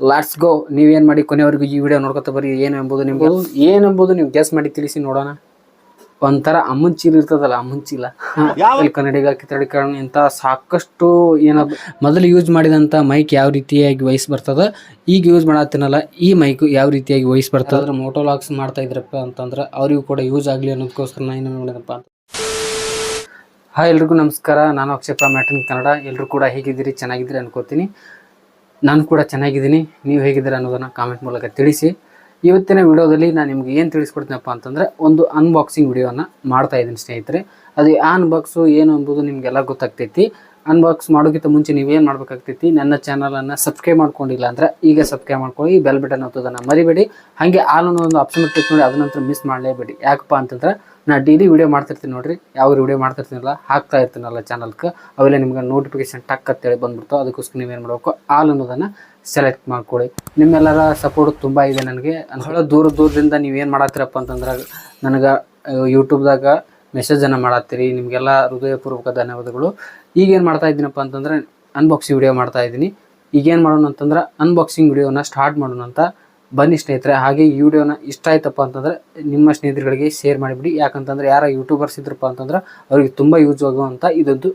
Lots ಗೋ ನೀವೇನ್ ಮಾಡಿ ಕೊನೆವರೆಗೂ ಈ ವಿಡಿಯೋ ನೋಡ್ಕೊತ ಬರ್ರಿ. ಏನು ಎಂಬುದು ನಿಮ್ಗೆ? ಏನೆಂಬುದು ನೀವು ಗೆಸ್ ಮಾಡಿ ತಿಳಿಸಿ ನೋಡೋಣ. ಒಂಥರ ಅಮ್ಮನ್ ಚೀಲ ಇರ್ತದಲ್ಲ ಅಮ್ಮನ್ ಚೀಲ. ಕನ್ನಡಿಗ ಕಿತ್ತಡಿಕರಣ ಇಂಥ ಸಾಕಷ್ಟು ಏನ ಮೊದಲು ಯೂಸ್ ಮಾಡಿದಂಥ ಮೈಕ್ ಯಾವ ರೀತಿಯಾಗಿ ವಯಸ್ಸು ಬರ್ತದ ಈಗ ಯೂಸ್ ಮಾಡತ್ತಿನಲ್ಲ ಈ ಮೈಕ್ ಯಾವ ರೀತಿಯಾಗಿ ವಯಸ್ಸು ಬರ್ತದ? ಮೋಟೋ ಮೋಟೋಲಾಗ್ಸ್ ಮಾಡ್ತಾ ಇದ್ರಪ್ಪ ಅಂತಂದ್ರೆ ಅವರಿಗೂ ಕೂಡ ಯೂಸ್ ಆಗಲಿ ಅನ್ನೋದಕ್ಕೋಸ್ಕರ ನಾನು ಏನು ಮಾಡಿದಪ್ಪ ಅಂತ. ಹಾಯ್ ಎಲ್ರಿಗೂ ನಮಸ್ಕಾರ. ನಾನು ಅಕ್ಷಯಪ್ಪ ಮ್ಯಾಟ್ರಿನ್ ಕನ್ನಡ. ಎಲ್ಲರೂ ಕೂಡ ಹೇಗಿದ್ದೀರಿ? ಚೆನ್ನಾಗಿದ್ದೀರಿ ಅನ್ಕೋತೀನಿ. ನಾನು ಕೂಡ ಚೆನ್ನಾಗಿದ್ದೀನಿ. ನೀವು ಹೇಗಿದ್ದೀರಾ ಅನ್ನೋದನ್ನು ಕಾಮೆಂಟ್ ಮೂಲಕ ತಿಳಿಸಿ. ಇವತ್ತಿನ ವಿಡಿಯೋದಲ್ಲಿ ನಾನು ನಿಮ್ಗೆ ಏನು ತಿಳಿಸ್ಕೊಡ್ತೀನಪ್ಪ ಅಂತಂದರೆ ಒಂದು ಅನ್ಬಾಕ್ಸಿಂಗ್ ವಿಡಿಯೋನ ಮಾಡ್ತಾ ಇದ್ದೀನಿ ಸ್ನೇಹಿತರೆ. ಅದು ಆ ಅನ್ಬಾಕ್ಸು ಏನು ಎಂಬುದು ನಿಮಗೆಲ್ಲ ಗೊತ್ತಾಗ್ತೈತಿ. ಅನ್ಬಾಕ್ಸ್ ಮಾಡೋಕ್ಕಿಂತ ಮುಂಚೆ ನೀವೇನು ಮಾಡಬೇಕಾಗ್ತೈತಿ? ನನ್ನ ಚಾನಲನ್ನು ಸಬ್ಸ್ಕ್ರೈಬ್ ಮಾಡ್ಕೊಂಡಿಲ್ಲ ಅಂದ್ರೆ ಈಗ ಸಬ್ಸ್ಕ್ರೈಬ್ ಮಾಡ್ಕೊಳ್ಳಿ. ಬೆಲ್ ಬಟನ್ ಒತ್ತೋದನ್ನು ಮರಿಬೇಡಿ. ಹಾಗೆ ಆಲ್ ಅನ್ನೋ ಒಂದು ಆಪ್ಷನ್ ಕ್ಲಿಕ್ ನೋಡಿ ಅದನ್ನಂತರ ಮಿಸ್ ಮಾಡಲೇಬೇಡಿ. ಯಾಕಪ್ಪ ಅಂತಂದ್ರೆ ನಾ ಡೈಲಿ ವೀಡಿಯೋ ಮಾಡ್ತಿರ್ತೀನಿ ನೋಡ್ರಿ. ಯಾವ ವಿಡಿಯೋ ಮಾಡ್ತಿರ್ತೀನಲ್ಲ, ಹಾಕ್ತಾ ಇರ್ತೀನಲ್ಲ ಚಾನಲ್ಗೆ ಅವೆಲ್ಲ ನಿಮ್ಗೆ ನೋಟಿಫಿಕೇಶನ್ ಟಕ್ ಅಂತೇಳಿ ಬಂದ್ಬಿಡ್ತು. ಅದಕ್ಕೋಸ್ಕರ ನೀವೇನು ಮಾಡಬೇಕು? ಆಲ್ ಅನ್ನೋದನ್ನು ಸೆಲೆಕ್ಟ್ ಮಾಡ್ಕೊಳ್ಳಿ. ನಿಮ್ಮೆಲ್ಲರ ಸಪೋರ್ಟ್ ತುಂಬ ಇದೆ ನನಗೆ. ಬಹಳ ದೂರ ದೂರದಿಂದ ನೀವೇನು ಮಾಡತ್ತೀರಪ್ಪ ಅಂತಂದ್ರೆ, ನನಗೆ ಯೂಟ್ಯೂಬ್ದಾಗ ಮೆಸೇಜನ್ನು ಮಾಡತ್ತೀರಿ. ನಿಮಗೆಲ್ಲ ಹೃದಯಪೂರ್ವಕ ಧನ್ಯವಾದಗಳು. ಈಗೇನು ಮಾಡ್ತಾ ಇದ್ದೀನಪ್ಪ ಅಂತಂದ್ರೆ ಅನ್ಬಾಕ್ಸಿಂಗ್ ವಿಡಿಯೋ ಮಾಡ್ತಾ ಇದ್ದೀನಿ. ಈಗೇನು ಮಾಡೋಣ ಅಂತಂದ್ರೆ ಅನ್ಬಾಕ್ಸಿಂಗ್ ವಿಡಿಯೋನ ಸ್ಟಾರ್ಟ್ ಮಾಡೋಣ ಅಂತ ಬನ್ನಿ ಸ್ನೇಹಿತರೆ, ಹಾಗೆ ಈ ವಿಡಿಯೋನ ಇಷ್ಟ ಆಯ್ತಪ್ಪ ಅಂತಂದ್ರೆ ನಿಮ್ಮ ಸ್ನೇಹಿತರುಗಳಿಗೆ ಶೇರ್ ಮಾಡಿಬಿಡಿ. ಯಾಕಂತಂದ್ರೆ ಯಾರ ಯೂಟ್ಯೂಬರ್ಸ್ ಇದ್ರಪ್ಪ ಅಂತಂದ್ರೆ ಅವ್ರಿಗೆ ತುಂಬ ಯೂಸ್ ಆಗುವಂಥ ಇದೊಂದು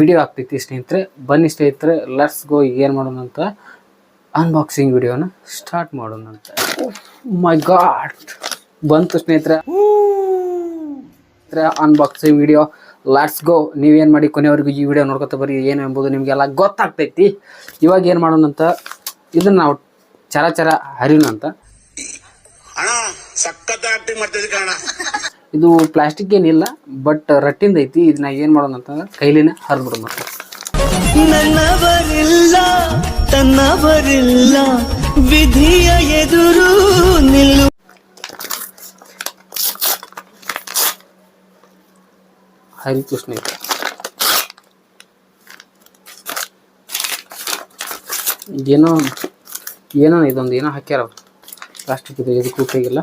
ವಿಡಿಯೋ ಆಗ್ತೈತಿ ಸ್ನೇಹಿತರೆ. ಬನ್ನಿ ಸ್ನೇಹಿತರೆ ಲೆಟ್ಸ್ ಗೋ ಏನು ಮಾಡೋಣ ಅಂತ? ಅನ್ಬಾಕ್ಸಿಂಗ್ ವಿಡಿಯೋನ ಸ್ಟಾರ್ಟ್ ಮಾಡೋಣ ಅಂತ. ಮೈ ಗಾಡ್ ಬಂತು ಸ್ನೇಹಿತರೆ. ಅನ್ಬಾಕ್ಸಿಂಗ್ ವಿಡಿಯೋ ಲಾಟ್ಸ್ ಗೋ ನೀವೇನು ಮಾಡಿ ಕೊನೆವರೆಗೂ ಈ ವಿಡಿಯೋ ನೋಡ್ಕೊತ ಬರೀ, ಏನು ಎಂಬುದು ನಿಮಗೆಲ್ಲ ಗೊತ್ತಾಗ್ತೈತಿ. ಇವಾಗ ಏನು ಮಾಡೋಣ ಅಂತ? ಇದನ್ನ ನಾವು ಚರ ಚರ ಹರಿಯೋಣ ಅಂತ ಇದು ಪ್ಲಾಸ್ಟಿಕ್ ಏನಿಲ್ಲ ಬಟ್ ರಟ್ಟಿಂದ ಐತಿ. ಇದನ್ನ ಏನು ಮಾಡೋಣ ಅಂತಂದ್ರೆ ಕೈಲಿನ ಹರಿದ್ಬಿಡು ಮತ್ತೆ. ನನ್ನವರಿಲ್ಲ ತನ್ನವರಿಲ್ಲ ವಿಧಿಯ ಎದುರು ನಿಲ್ಲು ಹರಿತು ಸ್ನೇಹಿತರೆ ಏನೋ ಏನೋ ಇದೊಂದು ಏನೋ ಹಾಕ್ಯಾರ ಪ್ಲಾಸ್ಟಿಕ್ ಇದು, ಇದಕ್ಕೆ ಉಪಯೋಗಿಲ್ಲ.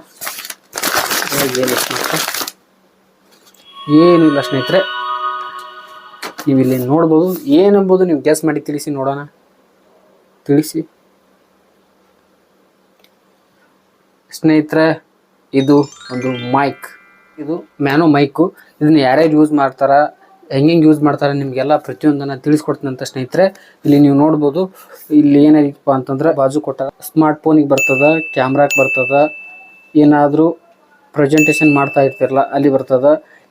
ಏನು ಏನಿಲ್ಲ ಸ್ನೇಹಿತರೆ ನೀವು ಇಲ್ಲಿ ನೋಡ್ಬೋದು. ಏನೆಂಬುದು ನೀವು ಗ್ಯಾಸ್ ಮಾಡಿ ತಿಳಿಸಿ ನೋಡೋಣ. ತಿಳಿಸಿ. ಸ್ನೇಹಿತರೆ, ಇದು ಒಂದು ಮೈಕ್ ಇದು ಮ್ಯಾನೋ ಮೈಕು ಇದನ್ನ ಯಾರ್ಯಾರು ಯೂಸ್ ಮಾಡ್ತಾರ? ಹೆಂಗೆ ಯೂಸ್ ಮಾಡ್ತಾರೆ ನಿಮಗೆಲ್ಲ ಪ್ರತಿಯೊಂದನ್ನು ತಿಳಿಸ್ಕೊಡ್ತೀನಂತ ಸ್ನೇಹಿತರೆ. ಇಲ್ಲಿ ನೀವು ನೋಡ್ಬೋದು, ಇಲ್ಲಿ ಏನಾಗಿತ್ತಪ್ಪ ಅಂತಂದ್ರೆ ಬಾಜು ಕೊಟ್ಟಾರ ಸ್ಮಾರ್ಟ್ ಫೋನಿಗೆ ಬರ್ತದ ಕ್ಯಾಮ್ರಾಕ್ಕೆ ಬರ್ತದ, ಏನಾದರೂ ಪ್ರೆಸೆಂಟೇಷನ್ ಮಾಡ್ತಾ ಇರ್ತಿರಲ್ಲ, ಅಲ್ಲಿ ಬರ್ತದ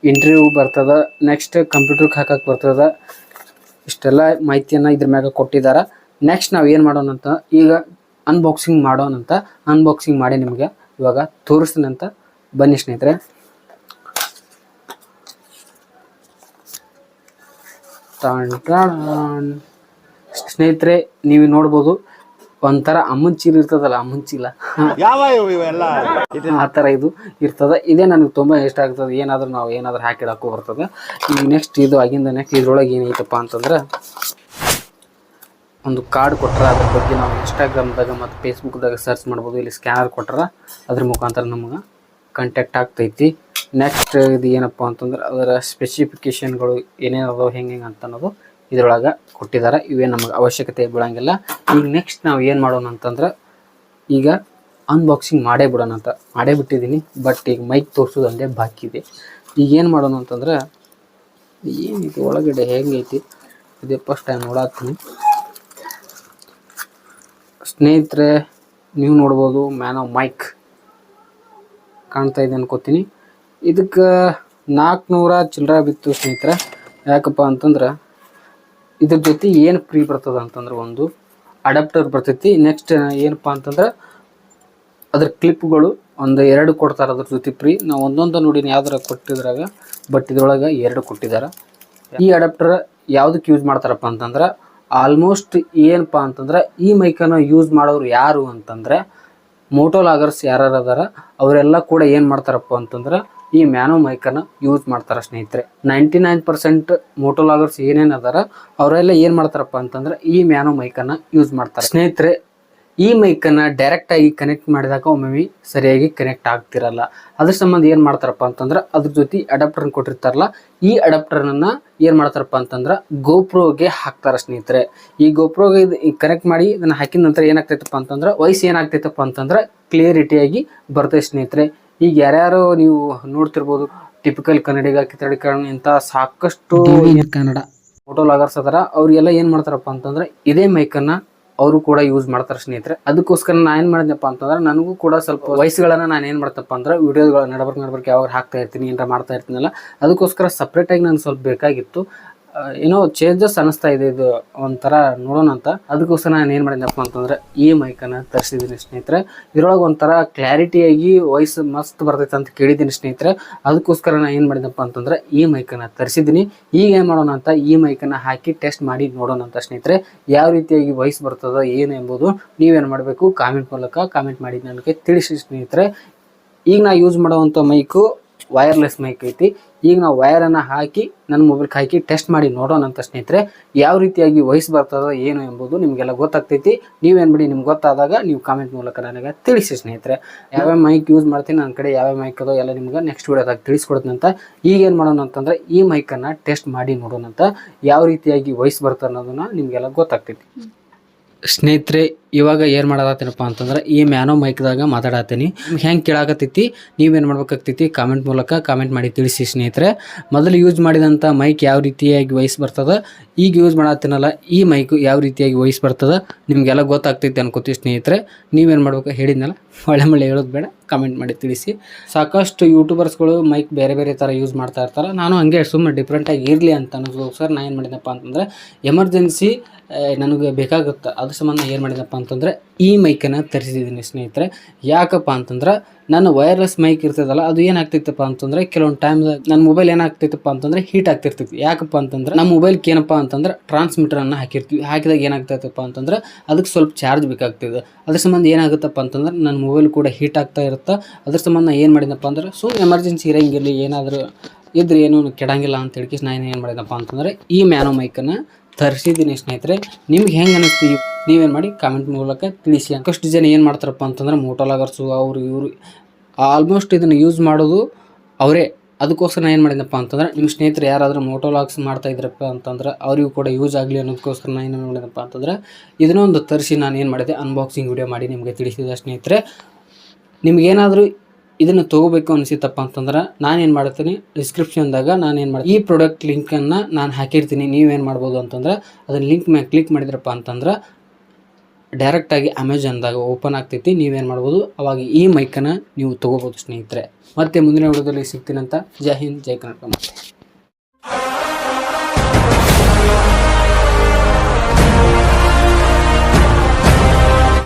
ಇಂಟರ್ವ್ಯೂ ಬರ್ತದ ನೆಕ್ಸ್ಟ್ ಕಂಪ್ಯೂಟರ್ಗೆ ಹಾಕಕ್ಕೆ ಬರ್ತದ, ಇಷ್ಟೆಲ್ಲ ಮಾಹಿತಿಯನ್ನು ಇದ್ರ ಮ್ಯಾಗ ಕೊಟ್ಟಿದ್ದಾರೆ ನೆಕ್ಸ್ಟ್ ನಾವು ಏನು ಮಾಡೋಣ ಅಂತ, ಈಗ ಅನ್ಬಾಕ್ಸಿಂಗ್ ಮಾಡೋಣಂತ ಅನ್ಬಾಕ್ಸಿಂಗ್ ಮಾಡಿ ನಿಮಗೆ ಇವಾಗ ತೋರಿಸ್ತೀನಂತ ಬನ್ನಿ ಸ್ನೇಹಿತರೆ. ಸ್ನೇಹಿತರೆ ನೀವು ನೋಡ್ಬೋದು ಒಂಥರ ಅಮ್ಮನ್ ಚೀಲ ಇರ್ತದಲ್ಲ ಅಮ್ಮನ್ ಚೀಲ. ಯಾವ ಇವೆಲ್ಲ? ಆ ಥರ ಇದು ಇರ್ತದೆ. ಇದೇ ನನಗೆ ತುಂಬ ಇಷ್ಟ ಆಗ್ತದೆ. ಏನಾದರೂ ನಾವು ಏನಾದರೂ ಹಾಕಿಡಕ್ಕೂ ಬರ್ತದೆ. ಈಗ ನೆಕ್ಸ್ಟ್ ಇದು ಆಗಿಂದ ನೆಕ್ಸ್ಟ್ ಇದ್ರೊಳಗೆ ಏನೈತಪ್ಪ ಅಂತಂದ್ರೆ ಒಂದು ಕಾರ್ಡ್ ಕೊಟ್ರ ಅದ್ರ ಬಗ್ಗೆ ನಾವು ಇನ್ಸ್ಟಾಗ್ರಾಮ್ದಾಗ ಮತ್ತು ಫೇಸ್ಬುಕ್ದಾಗ ಸರ್ಚ್ ಮಾಡ್ಬೋದು. ಇಲ್ಲಿ ಸ್ಕ್ಯಾನರ್ ಕೊಟ್ರ ಅದ್ರ ಮುಖಾಂತರ ನಮಗೆ ಕಾಂಟ್ಯಾಕ್ಟ್ ಆಗ್ತೈತಿ. ನೆಕ್ಸ್ಟ್ ಇದು ಏನಪ್ಪ ಅಂತಂದ್ರೆ ಅದರ ಸ್ಪೆಸಿಫಿಕೇಶನ್ಗಳು ಏನೇನು ಅದಾವೆ ಹೆಂಗೆ ಹೆಂಗೆ ಅಂತ ಅನ್ನೋದು ಇದರೊಳಗೆ ಕೊಟ್ಟಿದ್ದಾರೆ ಇವೇನು ನಮಗೆ ಅವಶ್ಯಕತೆ ಬೀಳಂಗಿಲ್ಲ ಈಗ ನೆಕ್ಸ್ಟ್ ನಾವು ಏನು ಮಾಡೋಣ ಅಂತಂದ್ರೆ ಈಗ ಅನ್ಬಾಕ್ಸಿಂಗ್ ಮಾಡೇ ಬಿಡೋಣ ಅಂತ. ಮಾಡೇ ಬಿಟ್ಟಿದ್ದೀನಿ ಬಟ್ ಈಗ ಮೈಕ್ ತೋರಿಸೋದು ಒಂದೇ ಬಾಕಿ ಇದೆ. ಈಗ ಏನು ಮಾಡೋಣ ಅಂತಂದ್ರೆ ಏನಿದು ಒಳಗಡೆ ಹೆಂಗೈತಿ? ಇದೇ ಫಸ್ಟ್ ಟೈಮ್ ನೋಡಾಕ್ತೀನಿ. ಸ್ನೇಹಿತರೆ, ನೀವು ನೋಡ್ಬೋದು ಮ್ಯಾನ್ ಆಫ್ ಮೈಕ್ ಕಾಣ್ತಾ ಇದೆ ಅನ್ಕೋತೀನಿ. ಇದಕ್ಕೆ ನಾಲ್ಕುನೂರ ಚಿಲ್ಲರ ಬಿತ್ತು ಸ್ನೇಹಿತರೆ. ಯಾಕಪ್ಪ ಅಂತಂದ್ರೆ ಇದ್ರ ಜೊತೆ ಏನು ಫ್ರೀ ಬರ್ತದ ಅಂತಂದ್ರೆ ಒಂದು ಅಡಾಪ್ಟರ್ ಬರ್ತೈತಿ. ನೆಕ್ಸ್ಟ್ ಏನಪ್ಪ ಅಂತಂದ್ರೆ ಅದ್ರ ಕ್ಲಿಪ್ಗಳು ಒಂದು ಎರಡು ಕೊಡ್ತಾರೆ ಅದ್ರ ಜೊತೆ ಫ್ರೀ ನಾವು ಒಂದೊಂದು ನೋಡಿ ಯಾವ್ದಾರ ಕೊಟ್ಟಿದ್ರಾಗ ಬಟ್ ಇದ್ರೊಳಗೆ ಎರಡು ಕೊಟ್ಟಿದ್ದಾರೆ. ಈ ಅಡಾಪ್ಟರ್ ಯಾವುದಕ್ಕೆ ಯೂಸ್ ಮಾಡ್ತಾರಪ್ಪ ಅಂತಂದ್ರೆ ಆಲ್ಮೋಸ್ಟ್ ಏನಪ್ಪ ಅಂತಂದ್ರೆ ಈ ಮೈಕನ್ನು ಯೂಸ್ ಮಾಡೋರು ಯಾರು ಅಂತಂದ್ರೆ ಮೋಟೋಲಾಗರ್ಸ್ ಯಾರು ಅದಾರ, ಅವರೆಲ್ಲ ಕೂಡ ಏನು ಮಾಡ್ತಾರಪ್ಪ ಅಂತಂದ್ರೆ ಈ ಮ್ಯಾನೋ ಮೈಕನ್ನ ಯೂಸ್ ಮಾಡ್ತಾರೆ ಸ್ನೇಹಿತರೆ. ನೈಂಟಿ ನೈನ್ ಪರ್ಸೆಂಟ್ ಮೋಟೋಲಾಗರ್ಸ್ ಏನೇನು ಅದಾರ, ಅವರೆಲ್ಲ ಏನು ಮಾಡ್ತಾರಪ್ಪ ಅಂತಂದ್ರೆ ಈ ಮ್ಯಾನೋ ಮೈಕನ್ನು ಯೂಸ್ ಮಾಡ್ತಾರೆ. ಸ್ನೇಹಿತರೆ ಈ ಮೈಕನ್ನು ಡೈರೆಕ್ಟಾಗಿ ಕನೆಕ್ಟ್ ಮಾಡಿದಾಗ ಒಮ್ಮೊಮ್ಮೆ ಸರಿಯಾಗಿ ಕನೆಕ್ಟ್ ಆಗ್ತಿರಲ್ಲ. ಅದ್ರ ಸಂಬಂಧ ಏನು ಮಾಡ್ತಾರಪ್ಪ ಅಂತಂದ್ರೆ ಅದ್ರ ಜೊತೆ ಅಡಾಪ್ಟರ್ನ ಕೊಟ್ಟಿರ್ತಾರಲ್ಲ ಈ ಅಡಾಪ್ಟರ್ನ ಏನು ಮಾಡ್ತಾರಪ್ಪ ಅಂತಂದ್ರೆ ಗೋಪ್ರೋಗೆ ಹಾಕ್ತಾರ ಸ್ನೇಹಿತರೆ. ಈ ಗೋಪ್ರೋಗೆ ಇದು ಕನೆಕ್ಟ್ ಮಾಡಿ ಇದನ್ನ ಹಾಕಿದ ನಂತರ ಏನಾಗ್ತೈತಪ್ಪ ಅಂತಂದ್ರೆ ವಯಸ್ಸು ಏನಾಗ್ತೈತಪ್ಪ ಅಂತಂದ್ರೆ ಕ್ಲಿಯರಿಟಿಯಾಗಿ ಬರ್ತೈತೆ ಸ್ನೇಹಿತರೆ. ಈಗ ಯಾರ್ಯಾರು ನೀವು ನೋಡ್ತಿರ್ಬೋದು ಟಿಪಿಕಲ್ ಕನ್ನಡಿಗ ಕಿತ್ತಡಿಕರಣ ಇಂಥ ಸಾಕಷ್ಟು ಕನ್ನಡ. ಫೋಟೋ ಲಾಗರ್ಸ್ ಅದರ ಅವ್ರಿಗೆಲ್ಲ ಏನು ಮಾಡ್ತಾರಪ್ಪ ಅಂತಂದ್ರೆ ಇದೇ ಮೈಕನ್ನ ಅವರು ಕೂಡ ಯೂಸ್ ಮಾಡ್ತಾರೆ ಸ್ನೇಹಿತರೆ. ಅದಕ್ಕೋಸ್ಕರ ನಾನು ಏನು ಮಾಡಿದ್ನಪ್ಪ ಅಂತಂದ್ರೆ ನನಗೂ ಕೂಡ ಸ್ವಲ್ಪ ವಯಸ್ಸುಗಳನ್ನು ನಾನು ಏನು ಮಾಡ್ತಪ್ಪ ಅಂದ್ರೆ ವೀಡಿಯೋಗಳು ನಡಬರ್ಕ್ ನಡಬರ್ಕ್ ಯಾವಾಗ ಹಾಕ್ತಾ ಇರ್ತೀನಿ ಏನಾರ ಮಾಡ್ತಾ ಇರ್ತೀನಲ್ಲ, ಅದಕ್ಕೋಸ್ಕರ ಸಪ್ರೇಟಾಗಿ ನನಗೆ ಸ್ವಲ್ಪ ಬೇಕಾಗಿತ್ತು. ಏನೋ ಚೇಂಜಸ್ ಅನಿಸ್ತಾ ಇದೆ ಇದು ಒಂಥರ ನೋಡೋಣ ಅಂತ. ಅದಕ್ಕೋಸ್ಕರ ನಾನು ಏನು ಮಾಡಿದ್ದಪ್ಪ ಅಂತಂದ್ರೆ ಈ ಮೈಕನ್ನು ತರಿಸಿದ್ದೀನಿ ಸ್ನೇಹಿತರೆ. ಇದ್ರೊಳಗೆ ಒಂಥರ ಕ್ಲಾರಿಟಿಯಾಗಿ ವಾಯ್ಸ್ ಮಸ್ತ್ ಬರ್ತೈತೆ ಅಂತ ಕೇಳಿದ್ದೀನಿ ಸ್ನೇಹಿತರೆ. ಅದಕ್ಕೋಸ್ಕರ ನಾನು ಏನು ಮಾಡಿದಪ್ಪ ಅಂತಂದ್ರೆ ಈ ಮೈಕನ್ನು ತರಿಸಿದ್ದೀನಿ ಈಗ ಏನು ಮಾಡೋಣ ಅಂತ ಈ ಮೈಕನ್ನು ಹಾಕಿ ಟೆಸ್ಟ್ ಮಾಡಿ ನೋಡೋಣ ಅಂತ ಸ್ನೇಹಿತರೆ. ಯಾವ ರೀತಿಯಾಗಿ ವಾಯ್ಸ್ ಬರ್ತದ ಏನು ಎಂಬುದು ನೀವೇನು ಮಾಡಬೇಕು ಕಾಮೆಂಟ್ ಮೂಲಕ ಕಾಮೆಂಟ್ ಮಾಡಿ ನನಗೆ ತಿಳಿಸಿ ಸ್ನೇಹಿತರೆ. ಈಗ ನಾ ಯೂಸ್ ಮಾಡುವಂಥ ಮೈಕು ವೈರ್ಲೆಸ್ ಮೈಕ್ ಐತಿ. ಈಗ ನಾವು ವೈರನ್ನು ಹಾಕಿ ನನ್ನ ಮೊಬೈಲ್ಗೆ ಹಾಕಿ ಟೆಸ್ಟ್ ಮಾಡಿ ನೋಡೋಣ ಅಂತ ಸ್ನೇಹಿತರೆ. ಯಾವ ರೀತಿಯಾಗಿ ವಾಯ್ಸ್ ಬರ್ತದೋ ಏನು ಎಂಬುದು ನಿಮಗೆಲ್ಲ ಗೊತ್ತಾಗ್ತೈತಿ. ನೀವೇನು ಬಿಡಿ ನಿಮ್ಗೆ ಗೊತ್ತಾದಾಗ ನೀವು ಕಾಮೆಂಟ್ ಮೂಲಕ ನನಗೆ ತಿಳಿಸಿ ಸ್ನೇಹಿತರೆ. ಯಾವ್ಯಾವ ಮೈಕ್ ಯೂಸ್ ಮಾಡ್ತೀನಿ ನನ್ನ ಕಡೆ ಯಾವ್ಯಾವ ಮೈಕ್ ಅದೋ ಎಲ್ಲ ನಿಮ್ಗೆ ನೆಕ್ಸ್ಟ್ ವೀಡಿಯೋದಾಗ ತಿಳಿಸ್ಕೊಡ್ತೀನಿ ಅಂತ. ಈಗ ಏನು ಮಾಡೋಣ ಅಂತಂದ್ರೆ ಈ ಮೈಕನ್ನು ಟೆಸ್ಟ್ ಮಾಡಿ ನೋಡೋಣ ಅಂತ. ಯಾವ ರೀತಿಯಾಗಿ ವಾಯ್ಸ್ ಬರ್ತದೆ ಅನ್ನೋದನ್ನ ನಿಮಗೆಲ್ಲ ಗೊತ್ತಾಗ್ತೈತಿ. ಸ್ನೇಹಿತರೆ ಇವಾಗ ಏನು ಮಾಡತ್ತೇನಪ್ಪ ಅಂತಂದ್ರೆ ಈ ಮ್ಯಾನೋ ಮೈಕ್ದಾಗ ಮಾತಾಡತ್ತೀನಿ ಹೆಂಗೆ ಕೇಳಾಕತ್ತೈತಿ ನೀವೇನು ಮಾಡ್ಬೇಕಾಗ್ತೈತಿ ಕಾಮೆಂಟ್ ಮೂಲಕ ಕಾಮೆಂಟ್ ಮಾಡಿ ತಿಳಿಸಿ ಸ್ನೇಹಿತರೆ. ಮೊದಲು ಯೂಸ್ ಮಾಡಿದಂಥ ಮೈಕ್ ಯಾವ ರೀತಿಯಾಗಿ ವಾಯ್ಸ್ ಬರ್ತದ, ಈಗ ಯೂಸ್ ಮಾಡತ್ತೀನಲ್ಲ ಈ ಮೈಕ್ ಯಾವ ರೀತಿಯಾಗಿ ವಾಯ್ಸ್ ಬರ್ತದ, ನಿಮಗೆಲ್ಲ ಗೊತ್ತಾಗ್ತೈತಿ ಅನ್ಕೋತೀವಿ ಸ್ನೇಹಿತರೆ. ನೀವೇನು ಮಾಡ್ಬೇಕು ಹೇಳಿದ್ನಲ್ಲ, ಒಳ್ಳೆ ಮಳೆ ಹೇಳೋದು ಬೇಡ ಕಾಮೆಂಟ್ ಮಾಡಿ ತಿಳಿಸಿ. ಸಾಕಷ್ಟು ಯೂಟ್ಯೂಬರ್ಸ್ಗಳು ಮೈಕ್ ಬೇರೆ ಬೇರೆ ಥರ ಯೂಸ್ ಮಾಡ್ತಾ ಇರ್ತಾರೆ. ನಾನು ಹಂಗೆ ಸುಮ್ಮನೆ ಡಿಫ್ರೆಂಟಾಗಿ ಇರಲಿ ಅಂತ ಅನ್ನೋದು ಸರ್ ನಾನು ಏನು ಮಾಡಿದಪ್ಪ ಅಂತಂದರೆ ಎಮರ್ಜೆನ್ಸಿ ನನಗೆ ಬೇಕಾಗುತ್ತೆ. ಅದ್ರ ಸಂಬಂಧ ಏನು ಮಾಡಿದಪ್ಪ ಅಂತಂದರೆ ಈ ಮೈಕನ್ನು ತರಿಸಿದ್ದೀನಿ ಸ್ನೇಹಿತರೆ. ಯಾಕಪ್ಪ ಅಂತಂದ್ರೆ ನನ್ನ ವೈರ್ಲೆಸ್ ಮೈಕ್ ಇರ್ತದಲ್ಲ, ಅದು ಏನಾಗ್ತಿತ್ತಪ್ಪ ಅಂತಂದ್ರೆ ಕೆಲವೊಂದು ಟೈಮ್ ನನ್ನ ಮೊಬೈಲ್ ಏನಾಗ್ತಿತ್ತಪ್ಪ ಅಂತಂದ್ರೆ ಹೀಟ್ ಆಗ್ತಿರ್ತೈತಿ ಯಾಕಪ್ಪ ಅಂತಂದ್ರೆ ನಮ್ಮ ಮೊಬೈಲ್ಗೆ ಏನಪ್ಪ ಅಂತಂದ್ರೆ ಟ್ರಾನ್ಸ್ಮಿಟರನ್ನು ಹಾಕಿರ್ತೀವಿ ಹಾಕಿದಾಗ ಏನಾಗ್ತೈತಪ್ಪ ಅಂತಂದ್ರೆ ಅದಕ್ಕೆ ಸ್ವಲ್ಪ ಚಾರ್ಜ್ ಬೇಕಾಗ್ತಿದೆ ಅದ್ರ ಸಂಬಂಧ ಏನಾಗುತ್ತಪ್ಪ ಅಂತಂದ್ರೆ ನನ್ನ ಮೊಬೈಲ್ ಕೂಡ ಹೀಟ್ ಆಗ್ತಾ ಇರುತ್ತೆ, ಅದ್ರ ಸಂಬಂಧ ಏನು ಮಾಡಿದಪ್ಪ ಅಂದ್ರೆ ಸೊ ಎಮರ್ಜೆನ್ಸಿ ಇರೋಂಗಿರಲಿ ಏನಾದರೂ ಇದ್ರೆ ಏನೂ ಕೆಡಂಗಿಲ್ಲ ಅಂತ ಹೇಳಿ ನಾನು ಏನು ಮಾಡಿದಪ್ಪ ಅಂತಂದ್ರೆ ಈ ಮ್ಯಾನೋ ಮೈಕನ್ನು ತರಿಸಿದ್ದೀನಿ ಸ್ನೇಹಿತರೆ. ನಿಮ್ಗೆ ಹೆಂಗೆ ಅನಿಸ್ತು ನೀವೇನು ಮಾಡಿ ಕಾಮೆಂಟ್ ಮೂಲಕ ತಿಳಿಸಿ. ಸಾಕಷ್ಟು ಜನ ಏನು ಮಾಡ್ತಾರಪ್ಪ ಅಂತಂದ್ರೆ ಮೋಟೋಲಾಗರ್ಸು ಅವರು ಇವರು ಆಲ್ಮೋಸ್ಟ್ ಇದನ್ನು ಯೂಸ್ ಮಾಡೋದು ಅವರೇ. ಅದಕ್ಕೋಸ್ಕರ ನಾನು ಏನು ಮಾಡಿದ್ದಪ್ಪ ಅಂತಂದ್ರೆ ನಿಮ್ಮ ಸ್ನೇಹಿತರು ಯಾರಾದರೂ ಮೋಟೋಲಾಗ್ಸ್ ಮಾಡ್ತಾ ಇದ್ರಪ್ಪ ಅಂತಂದ್ರೆ ಅವರಿಗೂ ಕೂಡ ಯೂಸ್ ಆಗಲಿ ಅನ್ನೋದಕ್ಕೋಸ್ಕರ ನಾನು ಏನು ಮಾಡಿದಪ್ಪ ಅಂತಂದ್ರೆ, ಇದನ್ನೊಂದು ತರಿಸಿ ನಾನು ಏನು ಮಾಡಿದೆ ಅನ್ಬಾಕ್ಸಿಂಗ್ ವಿಡಿಯೋ ಮಾಡಿ ನಿಮಗೆ ತಿಳಿಸಿದೆ ಸ್ನೇಹಿತರೆ. ನಿಮ್ಗೇನಾದರೂ ಇದನ್ನು ತಗೋಬೇಕು ಅನಿಸಿತಪ್ಪ ಅಂತಂದ್ರೆ ನಾನೇನು ಮಾಡ್ತೀನಿ ಡಿಸ್ಕ್ರಿಪ್ಷನ್ದಾಗ ನಾನೇನು ಮಾಡ್ತೀನಿ, ಈ ಪ್ರಾಡಕ್ಟ್ ಲಿಂಕನ್ನು ನಾನು ಹಾಕಿರ್ತೀನಿ ನೀವೇನು ಮಾಡ್ಬೋದು ಅಂತಂದ್ರೆ ಅದನ್ನ ಲಿಂಕ್ ಮ್ಯಾಗೆ ಕ್ಲಿಕ್ ಮಾಡಿದ್ರಪ್ಪ ಅಂತಂದ್ರೆ ಡೈರೆಕ್ಟಾಗಿ ಅಮೆಝಾನ್ದಾಗ ಓಪನ್ ಆಗ್ತೈತಿ ನೀವೇನು ಮಾಡ್ಬೋದು, ಅವಾಗ ಈ ಮೈಕನ್ನು ನೀವು ತೊಗೋಬೋದು ಸ್ನೇಹಿತರೆ. ಮತ್ತೆ ಮುಂದಿನ ವಿಡಿಯೋದಲ್ಲಿ ಸಿಗ್ತೀನಂತ ಜೈ ಹಿಂದ್, ಜೈ ಕರ್ನಾಟಕ